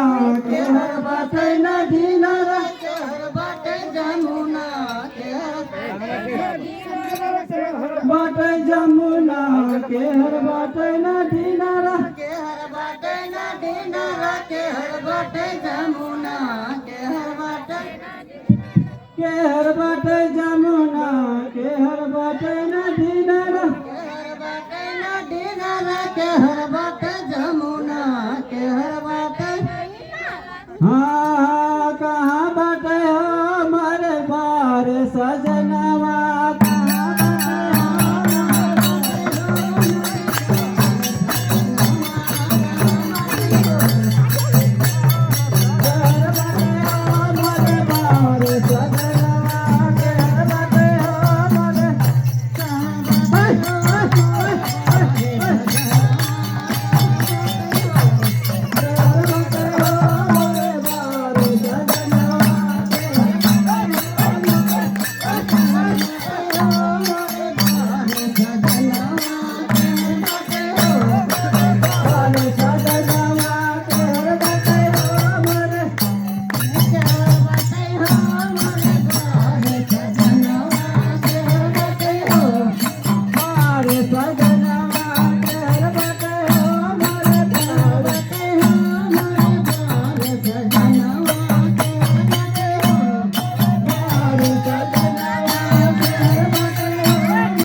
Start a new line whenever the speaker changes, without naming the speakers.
केहर बाटे नदी नरा
केहर बाटे जमुना केहर
बाटे जमुना केहर बाटे नदी नरा
केहर बाटे नदी नरा केहर बाटे जमुना केहर बाटे
केहर बाटे जमुना केहर बाटे नदी नरा
केहर बाटे नदी नरा केहर
हाँ कहाँ बटे हो मरे बार सजनवा
Hey!
Hare Bhagavad